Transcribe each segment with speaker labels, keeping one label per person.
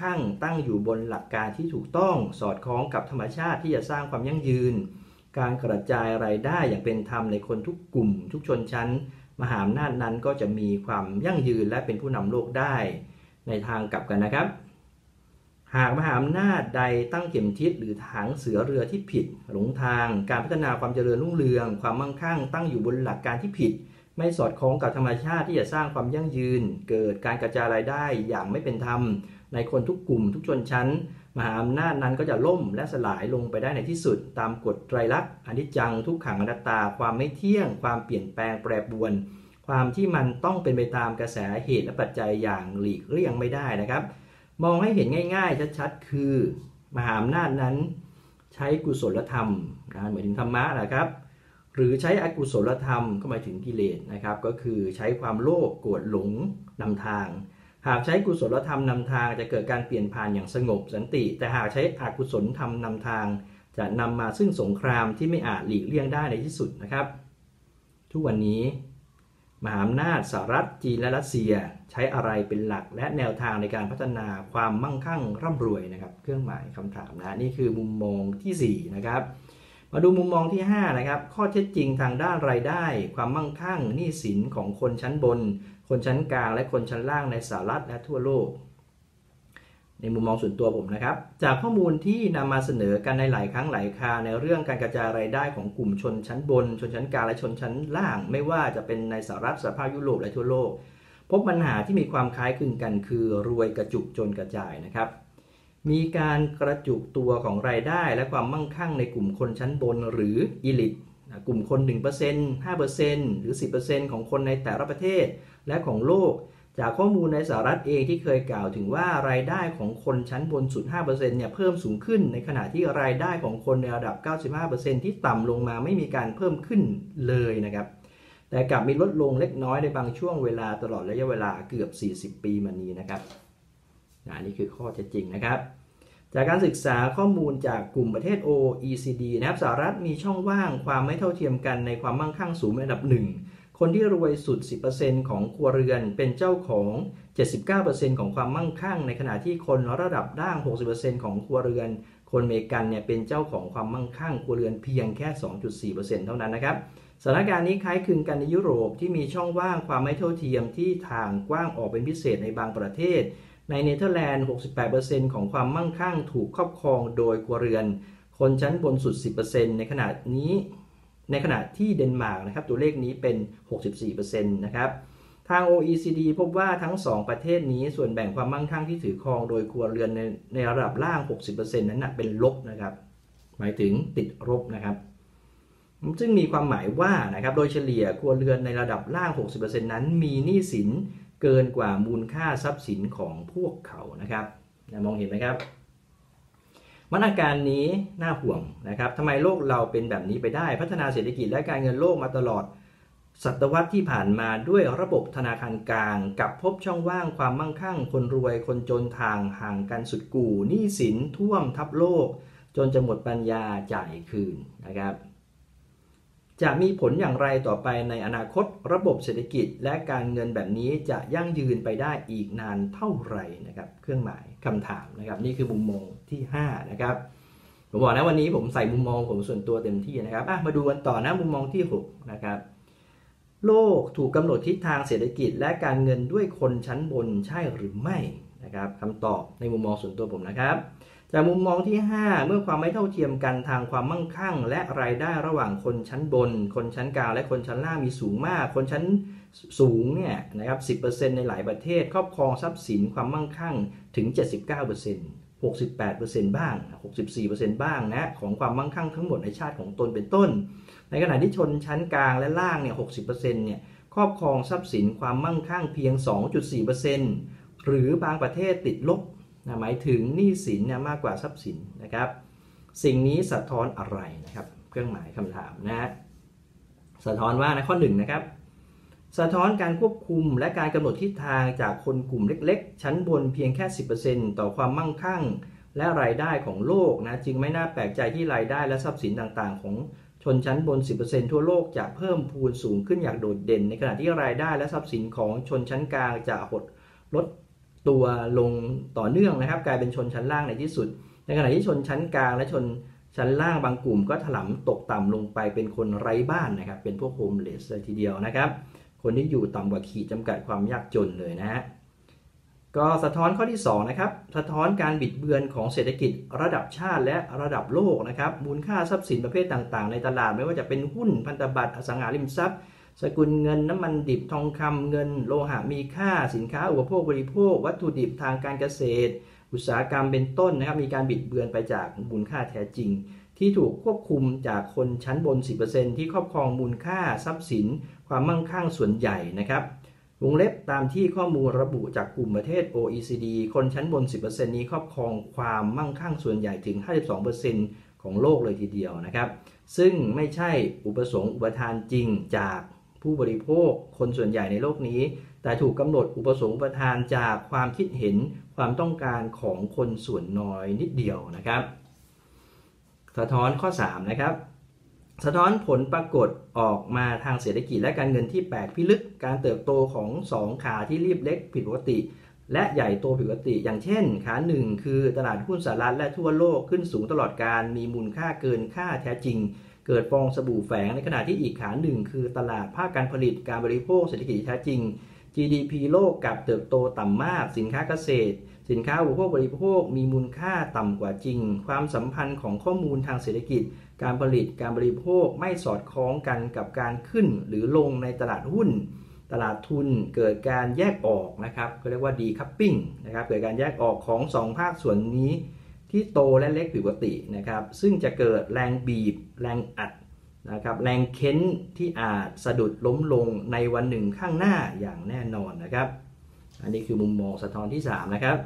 Speaker 1: คั่งตั้งอยู่บนหลักการที่ถูกต้องสอดคล้องกับธรรมชาติที่จะสร้างความยั่งยืน การกระจายรายได้อย่างเป็นธรรมในคนทุกกลุ่ม ทุกชนชั้น มหาอำนาจนั้นก็จะมีความยั่งยืนและเป็นผู้นำโลกได้ ในทางกลับกันนะครับ หากมหาอำนาจใดตั้งเข็มทิศหรือทางเสือเรือที่ผิด หลงทาง การพัฒนาความเจริญรุ่งเรือง ความมั่งคั่ง ตั้งอยู่บนหลักการที่ผิดไม่สอดคล้องกับธรรมชาติที่จะสร้างความยั่งยืน เกิดการกระจายรายได้อย่างไม่เป็นธรรม ในคนทุกกลุ่มทุกชนชั้น มหาอำนาจนั้นก็จะล่มและสลายลงไปได้ในที่สุด ตามกฎไตรลักษณ์อนิจจังทุกขังอนัตตา ความไม่เที่ยง ความเปลี่ยนแปลงแปรปรวน ความที่มันต้องเป็นไปตามกระแสเหตุและปัจจัยอย่างหลีกเลี่ยงไม่ได้นะครับ มองให้เห็นง่ายๆชัดๆ คือ มหาอำนาจนั้น ใช้กุศลธรรมนะหมายถึงธรรมะนะครับหรือใช้อกุศลธรรมก็หมายถึงกิเลสนะครับ ก็คือใช้ความโลภโกรธหลงนำทาง หากใช้กุศลธรรมนำทางจะเกิดการเปลี่ยนผ่านอย่างสงบสันติ แต่หากใช้อกุศลธรรมนำทาง จะนำมาซึ่งสงครามที่ไม่อาจหลีกเลี่ยงได้ในที่สุดนะครับ ทุกวันนี้มหาอำนาจสหรัฐจีนและรัสเซียใช้อะไรเป็นหลักและแนวทางในการพัฒนาความมั่งคั่งร่ำรวยนะครับ เครื่องหมายคำถามนะนี่คือมุมมองที่4นะครับมาดูมุมมองที่5นะครับข้อเท็จจริงทางด้านรายได้ ความมั่งคั่งหนี้สินของคนชั้นบน คนชั้นกลางและคนชั้นล่างในสหรัฐและทั่วโลก ในมุมมองส่วนตัวผมนะครับ จากข้อมูลที่นำมาเสนอกันในหลายครั้งหลายคราในเรื่องการกระจายรายได้ของกลุ่มชนชั้นบน ชนชั้นกลางและชนชั้นล่าง ไม่ว่าจะเป็นในสหรัฐสหภาพยุโรปและทั่วโลก พบปัญหาที่มีความคล้ายคลึงกันคือรวยกระจุกจนกระจายนะครับมีการกระจุกตัวของรายได้และความมั่งคั่งในกลุ่มคนชั้นบนหรืออีลิตกลุ่มคน 1% 5%หรือ 10%ของคนในแต่ละประเทศ และของโลก จากข้อมูลในสหรัฐเองที่เคยกล่าวถึงว่ารายได้ของคนชั้นบนสุด 5%เนี่ยเพิ่มสูงขึ้น ในขณะที่รายได้ของคนในระดับ 95%ที่ต่ำลงมาไม่มีการเพิ่มขึ้นเลยนะครับแต่กลับมีลดลงเล็กน้อยในบางช่วงเวลาตลอดระยะเวลาเกือบ 40 ปีมานี้นะครับอันนี้คือข้อเท็จจริงนะครับ จากการศึกษาข้อมูลจากกลุ่มประเทศ OECD นะครับสหรัฐมีช่องว่างความไม่เท่าเทียมกันในความมั่งคั่งสูงระดับหนึ่ง คนที่รวยสุด 10%ของครัวเรือนเป็นเจ้าของ 79%ของความมั่งคั่ง ในขณะที่คนระดับด่าง 60%ของครัวเรือน คนเมกันเนี่ยเป็นเจ้าของความมั่งคั่งครัวเรือนเพียงแค่ 2.4%เท่านั้นนะครับสถานการณ์นี้คล้ายคลึงกันในยุโรปที่มีช่องว่างความไม่เท่าเทียมที่ทางกว้างออกเป็นพิเศษในบางประเทศ ในเนเธอร์แลนด์ 68%ของความมั่งคั่งถูกครอบครองโดยครัวเรือน คนชั้นบนสุด 10%ในขณะนี้ ในขณะที่เดนมาร์กนะครับตัวเลขนี้เป็น 64%นะครับทาง OECD พบว่าทั้ง 2 ประเทศนี้ส่วนแบ่งความมั่งคั่งที่ถือครองโดยครัวเรือนในในระดับล่าง 60%นั้นนะเป็นลบนะครับ หมายถึงติดลบนะครับ ซึ่งมีความหมายว่านะครับโดยเฉลี่ยครัวเรือนในระดับล่าง 60%นั้น มีหนี้สินเกินกว่ามูลค่าทรัพย์สินของพวกเขานะครับมองเห็นไหมครับ มันอาการนี้น่าห่วงนะครับทำไมโลกเราเป็นแบบนี้ไปได้ พัฒนาเศรษฐกิจและการเงินโลกมาตลอด ศตวรรษที่ผ่านมาด้วยระบบธนาคารกลาง กับพบช่องว่างความมั่งคั่ง คนรวยคนจนทางห่างกันสุดกู่หนี้สินท่วมทับโลก จนจะหมดปัญญาจ่ายคืนนะครับ จะมีผลอย่างไรต่อไปในอนาคตระบบเศรษฐกิจ และการเงินแบบนี้จะยั่งยืนไปได้อีกนานเท่าไหร่นะครับ เครื่องหมายคำถามนะครับ นี่คือมุมมองที่5นะครับผมบอกนะวันนี้ผมใส่มุมมองผมส่วนตัวเต็มที่นะครับมาดูกันต่อนะมุมมองที่6นะครับโลกถูกกำหนดทิศทางเศรษฐกิจและการเงินด้วยคนชั้นบนใช่หรือไม่นะครับคำตอบในมุมมองส่วนตัวผมนะครับ จากมุมมองที่ 5 เมื่อความไม่เท่าเทียมกันทางความมั่งคั่ง และรายได้ระหว่างคนชั้นบน คนชั้นกลางและคนชั้นล่างมีสูงมาก คนชั้นสูงเนี่ยนะครับ10%ในหลายประเทศ ครอบครองทรัพย์สินความมั่งคั่งถึง 79% 68%บ้าง 64%บ้างนะของความมั่งคั่งทั้งหมดในชาติของตนเป็นต้น ในขณะที่ชนชั้นกลางและล่างเนี่ย 60%เนี่ยครอบครองทรัพย์สินความมั่งคั่งเพียง 2.4%หรือบางประเทศติดลบ นะหมายถึงหนี้สินเนี่ยมากกว่าทรัพย์สินนะครับ สิ่งนี้สะท้อนอะไรนะครับ เครื่องหมายคำถามนะฮะสะท้อนว่านะข้อหนึ่งนะครับ สะท้อนการควบคุมและการกำหนดทิศทางจากคนกลุ่มเล็ก ๆ ชั้นบนเพียงแค่ 10%ต่อความมั่งคั่งและรายได้ของโลกนะจึงไม่น่าแปลกใจที่รายได้และทรัพย์สินต่างๆ ของชนชั้นบน 10%ทั่วโลกจะเพิ่มพูนสูงขึ้นอย่างโดดเด่น ในขณะที่รายได้และทรัพย์สินของชนชั้นกลางจะหดลด ตัวลงต่อเนื่องนะครับ กลายเป็นชนชั้นล่างในที่สุด ในขณะที่ชนชั้นกลางและชนชั้นล่างบางกลุ่มก็ถลำตกต่ำลงไปเป็นคนไร้บ้านนะครับ เป็นพวกโฮมเลสเลยทีเดียวนะครับ คนที่อยู่ต่ำกว่าขีดจำกัดความยากจนเลยนะฮะก็สะท้อนข้อที่2นะครับ สะท้อนการบิดเบือนของเศรษฐกิจระดับชาติและระดับโลกนะครับ มูลค่าทรัพย์สินประเภทต่างๆ ในตลาดไม่ว่าจะเป็นหุ้นพันธบัตรอสังหาริมทรัพย์ สกุลเงินน้ำมันดิบทองคำเงิน โลหะมีค่าสินค้าอุปโภคบริโภค วัตถุดิบทางการเกษตร อุตสาหกรรมเป็นต้นนะครับมีการบิดเบือนไปจากมูลค่าแท้จริง ที่ถูกควบคุมจากคนชั้นบน 10%ที่ครอบครองมูลค่าทรัพย์สิน ความมั่งคั่งส่วนใหญ่นะครับวงเล็บตามที่ข้อมูลระบุจากกลุ่มประเทศ OECD คนชั้นบน 10%นี้ครอบครองความมั่งคั่งส่วนใหญ่ถึง 52%ของโลกเลยทีเดียวนะครับ ซึ่งไม่ใช่อุปสงค์อุปทานจริงจาก ผู้บริโภคคนส่วนใหญ่ในโลกนี้ แต่ถูกกำหนดอุปสงค์อุปทานจากความคิดเห็นความต้องการของคนส่วนน้อยนิดเดียวนะครับ สะท้อนข้อ 3 นะครับ สะท้อนผลปรากฏออกมาทางเศรษฐกิจและการเงินที่แปลกพิลึกการเติบโตของ 2 ขาที่รีบเล็กผิดปกติ และใหญ่โตผิดปกติ อย่างเช่น ขาหนึ่งคือตลาดหุ้นสหรัฐและทั่วโลกขึ้นสูงตลอดการมีมูลค่าเกินค่าแท้จริง เกิดฟองสบู่แฝงในขณะที่อีกขาหนึ่งคือตลาดภาคการผลิตการบริโภคเศรษฐกิจแท้จริง GDP โลกกับเติบโตต่ำมาก สินค้าเกษตร สินค้าอุปโภคบริโภคมีมูลค่าต่ำกว่าจริง ความสัมพันธ์ของข้อมูลทางเศรษฐกิจ การผลิตการบริโภคไม่สอดคล้องกันกับการขึ้นหรือลงในตลาดหุ้น ตลาดทุนเกิดการแยกออกนะครับก็เรียกว่าดีคัพปิ้งนะครับเกิดการแยกออกของ 2 ภาคส่วนนี้ ที่โตและเล็กผิดปกตินะครับซึ่งจะเกิดแรงบีบ แรงอัดนะครับแรงเค้นที่อาจสะดุดล้มลงในวันหนึ่งข้างหน้าอย่างแน่นอนนะครับ อันนี้คือมุมมองสะท้อนที่ 3 นะครับ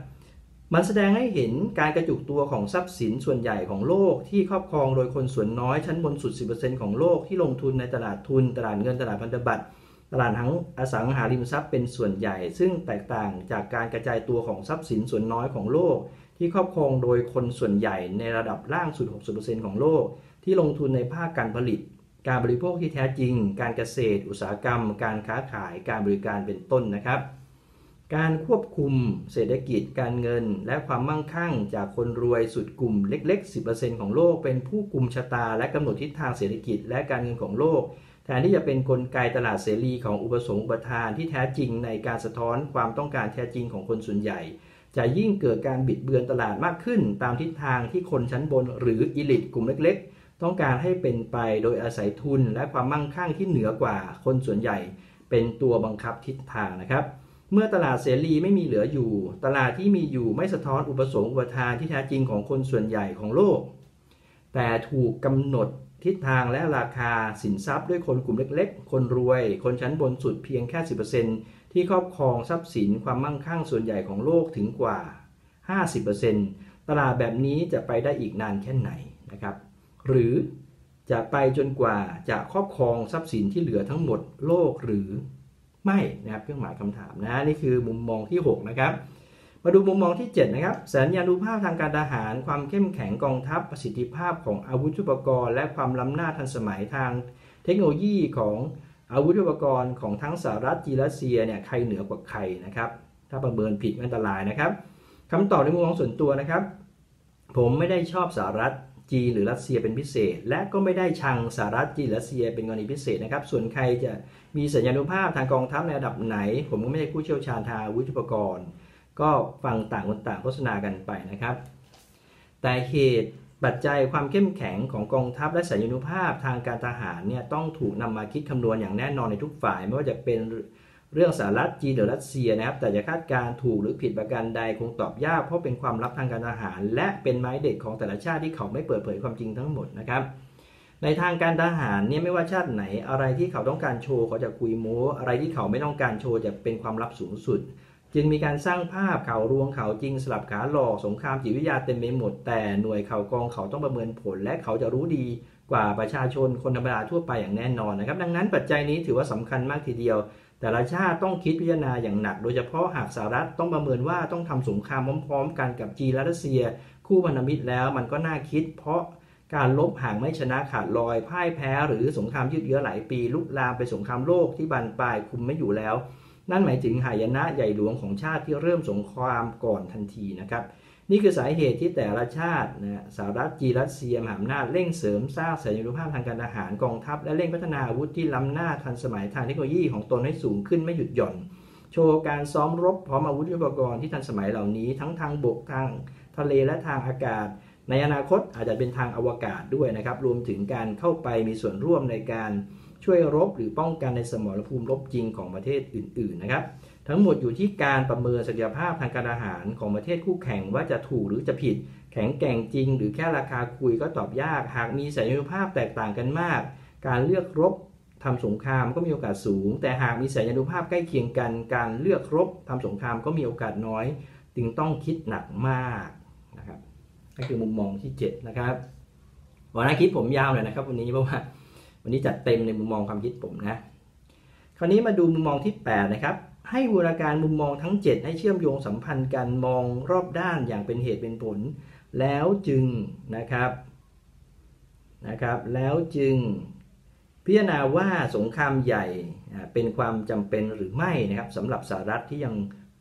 Speaker 1: มันแสดงให้เห็นการกระจุกตัวของทรัพย์สินส่วนใหญ่ของโลกที่ครอบครองโดยคนส่วนน้อยชั้นบนสุด 10%ของโลกที่ลงทุนในตลาดทุน ตลาดเงินตลาดพันธบัตรตลาดทั้งอสังหาริมทรัพย์เป็นส่วนใหญ่ ซึ่งแตกต่างจากการกระจายตัวของทรัพย์สินส่วนน้อยของโลก ที่ครอบครองโดยคนส่วนใหญ่ในระดับล่างสุด 60%ของโลก ที่ลงทุนในภาคการผลิต การบริโภคที่แท้จริง การเกษตร อุตสาหกรรม การค้าขาย การบริการเป็นต้นนะครับ การควบคุมเศรษฐกิจ การเงิน และความมั่งคั่ง จากคนรวยสุดกลุ่มเล็ก ๆ 10%ของโลก เป็นผู้กลุ่มชะตา และกำหนดทิศทางเศรษฐกิจ และการเงินของโลกแทนที่จะเป็นนกลไกตลาดเสรีของอุปสงค์อุปทานที่แท้จริงในการสะท้อนความต้องการแท้จริงของคนส่วนใหญ่ จะยิ่งเกิดการบิดเบือนตลาดมากขึ้น ตามทิศทางที่คนชั้นบนหรืออิลิทกลุ่มเล็ก ๆ ต้องการให้เป็นไปโดยอาศัยทุนและความมั่งคั่งที่เหนือกว่าคนส่วนใหญ่ เป็นตัวบังคับทิศทางนะครับ เมื่อตลาดเสรีไม่มีเหลืออยู่ ตลาดที่มีอยู่ไม่สะท้อนอุปสงค์อุปทานที่แท้จริงของคนส่วนใหญ่ของโลก แต่ถูกกำหนดทิศทางและราคาสินทรัพย์ด้วยคนกลุ่มเล็ก ๆ คนรวย คนชั้นบนสุดเพียงแค่ 10% ที่ครอบครองทรัพย์สินความมั่งคั่งส่วนใหญ่ของโลกถึงกว่า 50%ตลาดแบบนี้จะไปได้อีกนานแค่ไหนนะครับ หรือจะไปจนกว่าจะครอบครองทรัพย์สินที่เหลือทั้งหมดโลกหรือไม่นะครับเครื่องหมายคำถามนะนี่คือมุมมองที่ 6 นะครับ มาดูมุมมองที่ 7 นะครับ สัญญาณูภาพทางการทหาร ความเข้มแข็งกองทัพประสิทธิภาพของอาวุธอุปกรณ์ และความล้ำหน้าทันสมัยทางเทคโนโลยีของ อาวุธอุปกรณ์ของทั้งสหรัฐจีนรัสเซียเนี่ยใครเหนือกว่าใครนะครับ ถ้าประเมินผิดอันตรายนะครับคำตอบในมุมมองส่วนตัวนะครับ ผมไม่ได้ชอบสหรัฐจีนหรือรัสเซียเป็นพิเศษ และก็ไม่ได้ชังสหรัฐจีนรัสเซียเป็นกรณีพิเศษนะครับ ส่วนใครจะมีสัญญาณุภาพทางกองทัพในระดับไหน ผมก็ไม่ใช่ผู้เชี่ยวชาญทางอาวุธอุปกรณ์ ก็ฟังต่างคนต่างโฆษณากันไปนะครับ แต่เหตุ ปัจจัยความเข้มแข็งของกองทัพและสัญญาณุภาพทางการทหารเนี่ยต้องถูกนำมาคิดคำนวณอย่างแน่นอนในทุกฝ่าย ไม่ว่าจะเป็นเรื่องสหรัฐจีนหรือรัสเซียนะครับ แต่จะคาดการถูกหรือผิดประการใดคงตอบยากเพราะเป็นความลับทางการทหาร และเป็นไม้เด็ดของแต่ละชาติที่เขาไม่เปิดเผยความจริงทั้งหมดนะครับในทางการทหารเนี่ยไม่ว่าชาติไหนอะไรที่เขาต้องการโชว์เขาจะคุยโม้อะไรที่เขาไม่ต้องการโชว์จะเป็นความลับสูงสุด จึงมีการสร้างภาพข่าวรวงข่าวจริงสลับขาหลอกสงครามจิตวิทยาเต็มไปหมด แต่หน่วยข่าวกองเขาต้องประเมินผล และเขาจะรู้ดีกว่าประชาชนคนธรรมดาทั่วไปอย่างแน่นอนนะครับ ดังนั้นปัจจัยนี้ถือว่าสำคัญมากทีเดียว แต่ละชาติต้องคิดพิจารณาอย่างหนัก โดยเฉพาะหากสหรัฐต้องประเมินว่าต้องทำสงครามพร้อมๆ กันกับจีนและรัสเซีย คู่พันธมิตรแล้วมันก็น่าคิด เพราะการลบห่างไม่ชนะขาดลอยพ่ายแพ้ หรือสงครามยืดเยื้อหลายปีลุกลามไปสงครามโลกที่บานปลายคุมไม่อยู่แล้ว นั่นหมายถึงหายนะใหญ่หลวงของชาติที่เริ่มสงครามก่อนทันทีนะครับ นี่คือสาเหตุที่แต่ละชาตินะสหรัฐจีนรัสเซียมหาอำนาจเร่งเสริมสร้างสัญญานุภาพทางการทหารกองทัพ และเร่งพัฒนาอาวุธที่ล้ำหน้าทันสมัยทางเทคโนโลยีของตนให้สูงขึ้นไม่หยุดหย่อน โชว์การซ้อมรบพร้อมอาวุธยุทโธปกรณ์ที่ทันสมัยเหล่านี้ ทั้งทางบกทางทะเลและทางอากาศ ในอนาคตอาจจะเป็นทางอวกาศด้วยนะครับรวมถึงการเข้าไปมีส่วนร่วมในการ ช่วยรบหรือป้องกันในสมรภูมิรบจริงของประเทศอื่น ๆ นะครับ ทั้งหมดอยู่ที่การประเมินศักยภาพทางการอาหารของประเทศคู่แข่งว่าจะถูกหรือจะผิด แข็งแกร่งจริง หรือแค่ราคาคุยก็ตอบยาก หากมีสัญญาณภาพแตกต่างกันมาก การเลือกรบทำสงครามก็มีโอกาสสูง แต่หากมีสัญญาณภาพใกล้เคียงกัน การเลือกรบทำสงครามก็มีโอกาสน้อย จึงต้องคิดหนักมากนะครับนั่นคือมุมมองที่ 7 นะครับวันนี้คิดผมยาวหน่อยนะครับวันนี้เพราะว่า วันนี้จัดเต็มในมุมมองความคิดผมนะ คราวนี้มาดูมุมมองที่ 8 นะครับ ให้บูรณาการมุมมองทั้ง 7 ให้เชื่อมโยงสัมพันธ์กันมองรอบด้านอย่างเป็นเหตุเป็นผล แล้วจึงนะครับนะครับ แล้วจึงพิจารณาว่าสงครามใหญ่เป็นความจำเป็นหรือไม่นะครับสำหรับสหรัฐที่ยัง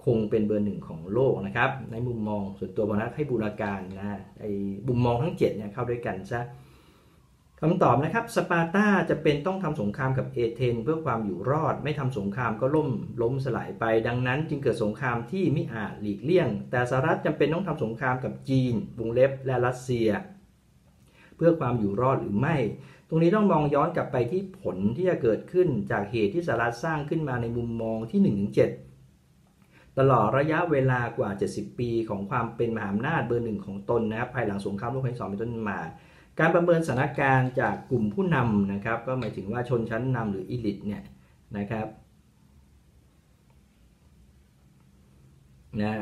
Speaker 1: คงเป็นเบอร์หนึ่งของโลกนะครับ ในมุมมองส่วนตัวบนัสให้บูรณาการนะไอ้มุมมองทั้ง7เนี่ยเข้าด้วยกันซะ คำตอบนะครับสปาร์ตาจะเป็นต้องทำสงครามกับเอเธนเพื่อความอยู่รอด ไม่ทำสงครามก็ล่มล้มสลายไป ดังนั้นจึงเกิดสงครามที่มิอาจหลีกเลี่ยง แต่สหรัฐจำเป็นต้องทำสงครามกับจีนวงเล็บและรัสเซีย เพื่อความอยู่รอดหรือไม่ ตรงนี้ต้องมองย้อนกลับไปที่ผลที่จะเกิดขึ้นจากเหตุที่สหรัฐสร้างขึ้นมาในมุมมองที่ 1-7 ตลอดระยะเวลากว่า 70 ปีของความเป็นมหาอำนาจเบอร์หนึ่งของตนนะครับภายหลังสงครามโลกครั้งที่สองเป็นต้นมา การประเมินสถานการณ์จากกลุ่มผู้นำนะครับ ก็หมายถึงว่าชนชั้นนำหรืออิลิทเนี่ยนะครับนะ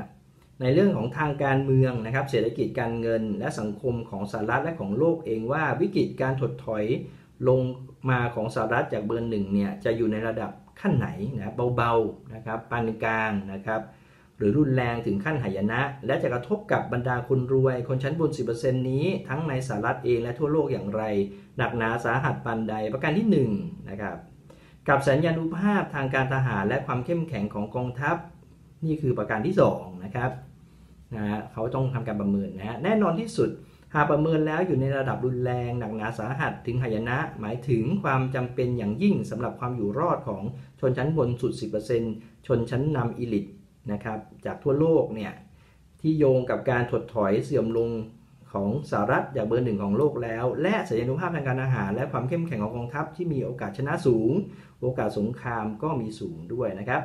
Speaker 1: ในเรื่องของทางการเมืองนะครับ เศรษฐกิจการเงินและสังคมของสหรัฐและของโลกเองว่าวิกฤตการถดถอยลงมาของสหรัฐจากเบอร์หนึ่งเนี่ยจะอยู่ในระดับขั้นไหนนะเบาๆนะครับปานกลางนะครับ หรือรุนแรงถึงขั้นหายนะ และจะกระทบกับบรรดาคนรวย คนชั้นบน 10%นี้ทั้งในสหรัฐเองและทั่วโลกอย่างไร หนักหนาสาหัสปันใดประการที่1นะครับกับสัญญาณุภาพทางการทหารและความเข้มแข็งของกองทัพ นี่คือประการที่2นะครับนะเขาต้องทำการประเมินนะแน่นอนที่สุดหากประเมินแล้วอยู่ในระดับรุนแรง หนักหนาสาหัสถึงหายนะ หมายถึงความจำเป็นอย่างยิ่งสำหรับความอยู่รอดของชนชั้นบนสุด 10%ชนชั้นนำอิลิท นะครับจากทั่วโลกเนี่ยที่โยงกับการถดถอยเสื่อมลงของสหรัฐอย่างเบอร์หนึ่งของโลกแล้ว และสัญญานุภาพทางการอาหาร และความเข้มแข็งของกองทัพที่มีโอกาสชนะสูง โอกาสสงครามก็มีสูงด้วยนะครับ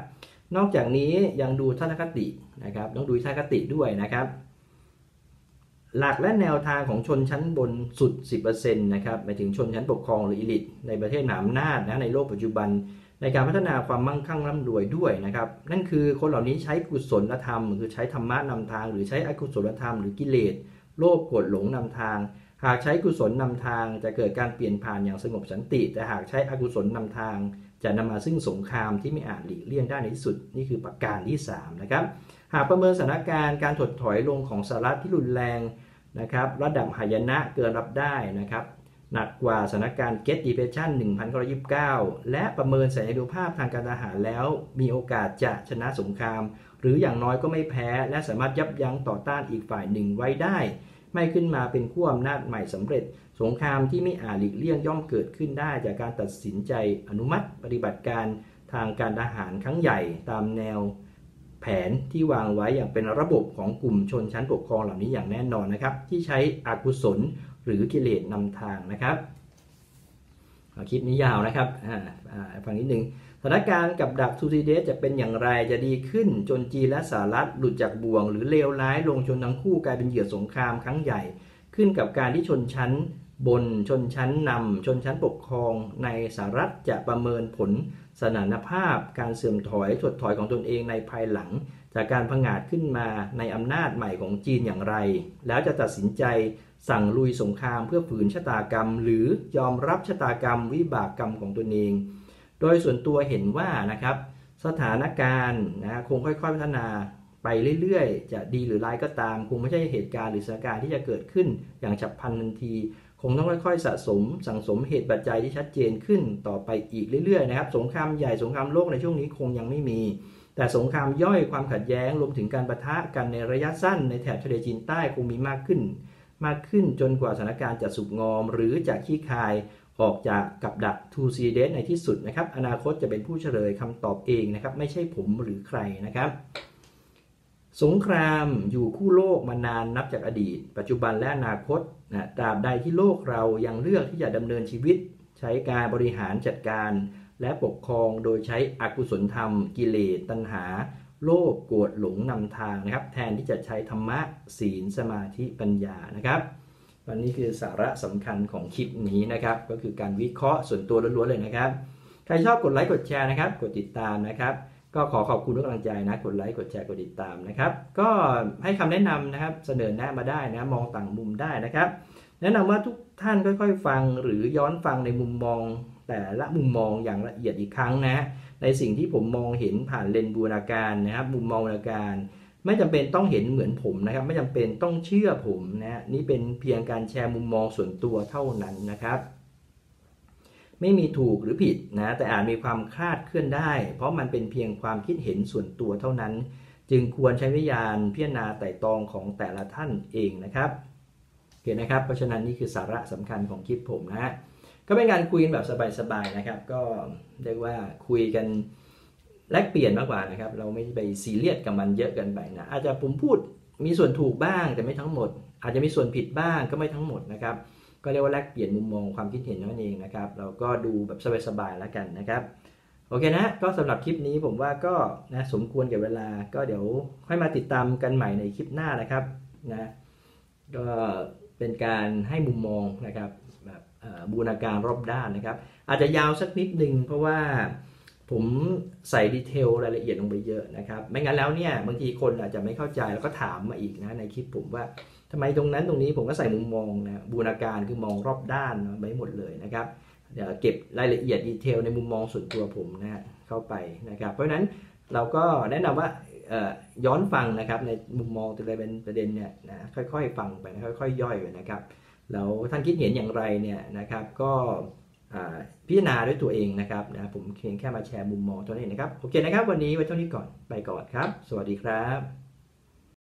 Speaker 1: นอกจากนี้ยังดูทัศนคตินะครับต้องดูทัศนคติด้วยนะครับ หลักและแนวทางของชนชั้นบนสุด 10%นะครับหมายถึงชนชั้นปกครองหรืออิลิทในประเทศมหาอำนาจนะในโลกปัจจุบัน ในการพัฒนาความมั่งคั่งร่ำรวยด้วยนะครับ นั่นคือคนเหล่านี้ใช้กุศลธรรม คือใช้ธรรมะนำทาง หรือใช้อกุศลธรรมหรือกิเลสโลภโกรธหลงนำทาง หากใช้กุศลนำทาง จะเกิดการเปลี่ยนผ่านอย่างสงบสันติ แต่หากใช้อกุศลนำทาง จะนำมาซึ่งสงครามที่ไม่อาจหลีกเลี่ยงได้ในที่สุดนี่คือประการที่3นะครับหากประเมินสถานการณ์การถดถอยลงของสหรัฐที่รุนแรงนะครับระดับหายนะเกินรับได้นะครับ หนักกว่าสถานการณ์ Get Depression 1929 และประเมินสัญญาณุภาพทางการทหารแล้ว มีโอกาสจะชนะสงคราม หรืออย่างน้อยก็ไม่แพ้ และสามารถยับยั้งต่อต้านอีกฝ่ายหนึ่งไว้ได้ ไม่ขึ้นมาเป็นขั้วอำนาจใหม่สำเร็จ สงครามที่ไม่อาจหลีกเลี่ยงย่อมเกิดขึ้นได้จากการตัดสินใจอนุมัติปฏิบัติการทางการทหารครั้งใหญ่ตามแนวแผนที่วางไว้อย่างเป็นระบบของกลุ่มชนชั้นปกครองเหล่านี้อย่างแน่นอนนะครับ ที่ใช้อากุศล หรือกิเลสนำทางนะครับคลิปนี้ยาวนะครับฟังนิดนึงสถานการณ์กับดักซูซิเดสจะเป็นอย่างไรจะดีขึ้นจนจีนและสหรัฐหลุดจากบ่วง หรือเลวร้ายลงจนทั้งคู่กลายเป็นเหยื่อสงครามครั้งใหญ่ ขึ้นกับการที่ชนชั้นบนชนชั้นนำชนชั้นปกครองในสหรัฐจะประเมินผลสนานภาพ การเสื่อมถอยถดถอยของตนเองในภายหลัง จากการผงาดขึ้นมาในอำนาจใหม่ของจีนอย่างไร แล้วจะตัดสินใจ สั่งลุยสงครามเพื่อฝืนชะตากรรม หรือยอมรับชะตากรรมวิบากกรรมของตนเอง โดยส่วนตัวเห็นว่านะครับสถานการณ์นะคงค่อยๆพัฒนาไปเรื่อยๆ จะดีหรือร้ายก็ตาม คงไม่ใช่เหตุการณ์หรือสถานการณ์ที่จะเกิดขึ้นอย่างฉับพลันทันที คงต้องค่อยๆ สะสม สั่งสมเหตุปัจจัยที่ชัดเจนขึ้นต่อไปอีกเรื่อยๆนะครับสงครามใหญ่สงครามโลกในช่วงนี้คงยังไม่มี แต่สงครามย่อยความขัดแย้งรวมถึงการประทะกันในระยะสั้นในแถบทะเลจีนใต้คงมีมากขึ้น มากขึ้นจนกว่าสถานการณ์จะสุกงอม หรือจะขี้คายออกจากกับดักทูซีเดสในที่สุดนะครับ อนาคตจะเป็นผู้เฉลยคำตอบเองนะครับ ไม่ใช่ผมหรือใครนะครับ สงครามอยู่คู่โลกมานานนับจากอดีต ปัจจุบันและอนาคตนะตราบใดที่โลกเรายังเลือกที่จะดำเนินชีวิต ใช้การบริหารจัดการ และปกครองโดยใช้อกุศลธรรม กิเลสตัณหา โลภโกรธหลงนำทางนะครับ แทนที่จะใช้ธรรมะศีลสมาธิปัญญานะครับวันนี้คือสาระสำคัญของคลิปนี้นะครับ ก็คือการวิเคราะห์ส่วนตัวล้วนๆเลยนะครับ ใครชอบกดไลค์กดแชร์นะครับ กดติดตามนะครับ ก็ขอขอบคุณทุกกำลังใจนะ กดไลค์กดแชร์กดติดตามนะครับ ก็ให้คำแนะนำนะครับ เสนอแนะมาได้นะ มองต่างมุมได้นะครับ แนะนำว่าทุกท่านค่อย ๆ ฟังหรือย้อนฟังในมุมมอง แต่ละมุมมองอย่างละเอียดอีกครั้งนะ ในสิ่งที่ผมมองเห็นผ่านเลนส์บูรณาการนะครับ มุมมองบูรณาการ ไม่จำเป็นต้องเห็นเหมือนผมนะครับ ไม่จำเป็นต้องเชื่อผมนะนี่เป็นเพียงการแชร์มุมมองส่วนตัวเท่านั้นนะครับไม่มีถูกหรือผิดนะแต่อาจมีความคลาดเคลื่อนได้ เพราะมันเป็นเพียงความคิดเห็นส่วนตัวเท่านั้น จึงควรใช้วิญญาณพิจารณาไต่ตองของแต่ละท่านเองนะครับโอเคนะครับ เพราะฉะนั้นนี่คือสาระสำคัญของคลิปผมนะฮะ ก็เป็นการคุยกันแบบสบายๆนะครับ ก็เรียกว่าคุยกันแลกเปลี่ยนมากกว่านะครับ เราไม่ไปซีเรียสกับมันเยอะเกินไปนะอาจจะผมพูดมีส่วนถูกบ้างแต่ไม่ทั้งหมด อาจจะมีส่วนผิดบ้างก็ไม่ทั้งหมดนะครับ ก็เรียกว่าแลกเปลี่ยนมุมมองความคิดเห็นนั่นเองนะครับ เราก็ดูแบบสบายๆแล้วกันนะครับโอเคนะ ก็สำหรับคลิปนี้ผมว่าก็นะสมควรแก่เวลา ก็เดี๋ยวค่อยมาติดตามกันใหม่ในคลิปหน้านะครับนะ ก็เป็นการให้มุมมองนะครับ บูรณาการรอบด้านนะครับ อาจจะยาวสักนิดนึงเพราะว่าผมใส่ดีเทลรายละเอียดลงไปเยอะนะครับ ไม่งั้นแล้วเนี่ยบางทีคนอาจจะไม่เข้าใจแล้วก็ถามมาอีกนะในคลิปผมว่าทำไมตรงนั้นตรงนี้ผมก็ใส่มุมมองนะบูรณาการคือมองรอบด้านไว้หมดเลยนะครับเดี๋ยวเก็บรายละเอียดดีเทลในมุมมองส่วนตัวผมนะเข้าไปนะครับ เพราะฉะนั้นเราก็แนะนำว่าย้อนฟังนะครับในมุมมองแต่ละเป็นประเด็นเนี่ยนะค่อยๆ ฟังไปค่อยๆ ย่อยไปนะครับ แล้วท่านคิดเห็นอย่างไรเนี่ยนะครับก็พิจารณาด้วยตัวเองนะครับนะผมเพียงแค่มาแชร์มุมมองตัวนี้นะครับ โอเคนะครับ วันนี้ไว้เท่านี้ก่อนไปก่อนครับ สวัสดีครับ